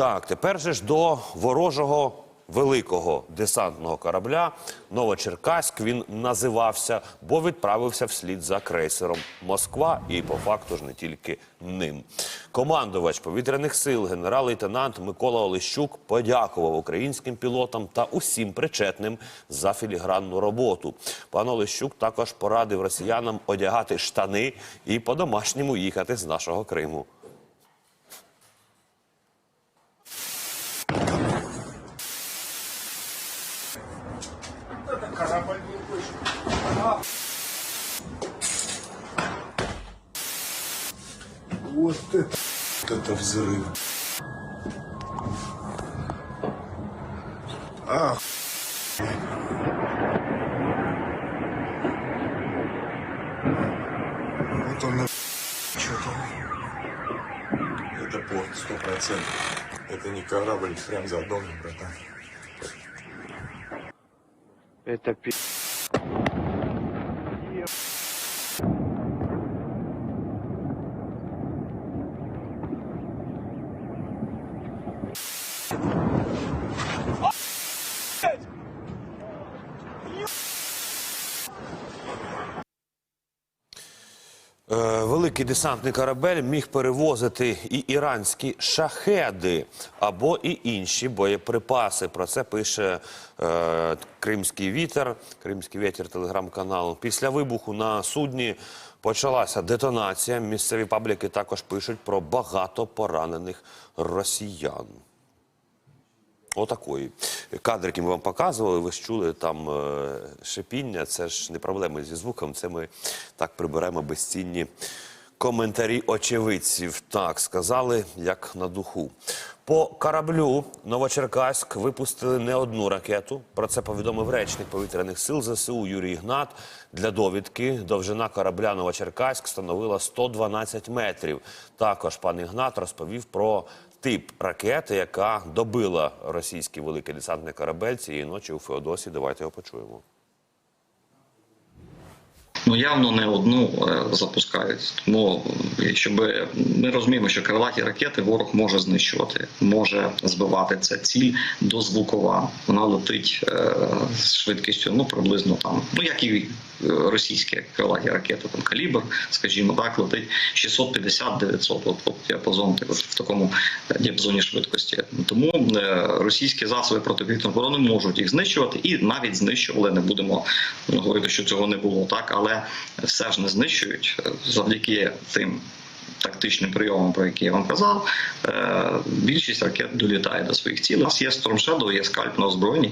Так, тепер же ж до ворожого великого десантного корабля Новочеркаськ він називався, бо відправився вслід за крейсером Москва, і по факту ж не тільки ним. Командувач повітряних сил генерал-лейтенант Микола Олещук подякував українським пілотам та усім причетним за філігранну роботу. Пан Олещук також порадив росіянам одягати штани і по-домашньому їхати з нашого Криму. Вот это, это взрыв. Ах. Вот он что-то. Это порт, сто процентов. Это не корабль, прям за домом, братан. Et t'appuies. Великий десантний корабель міг перевозити і іранські шахеди або і інші боєприпаси. Про це пише е, Кримський вітер, Кримський вітер телеграм-канал. Після вибуху на судні почалася детонація. Місцеві пабліки також пишуть про багато поранених росіян. Отакої. Кадр, який ми вам показували, ви ж чули там е, шипіння. Це ж не проблеми зі звуком, це ми так приберемо безцінні коментарі очевидців. Так, сказали, як на духу. По кораблю Новочеркаськ випустили не одну ракету. Про це повідомив речник повітряних сил ЗСУ Юрій Гнат. Для довідки довжина корабля Новочеркаськ становила 112 метрів. Також пан Ігнат розповів про тип ракети, яка добила російський великий десантний корабель цієї ночі у Феодосі. Давайте його почуємо. Ну явно не одну е, запускають. Тому якщо би ми розуміємо, що крилаті ракети ворог може знищувати, може збивати це ціль дозвукова. Вона летить е, з швидкістю, ну приблизно там, ну як і е, російські крилаті ракети, там калібр, скажімо так, летить 650-900, от, от діапазон в такому е, діапазоні швидкості. Тому е, російські засоби протиповітряної оборони можуть їх знищувати і навіть знищували. Не будемо говорити, що цього не було, так але все ж не знищують завдяки тим. Тактичним прийомом, про які я вам казав, е, більшість ракет долітає до своїх цілей. У нас є Storm Shadow, є скальп на.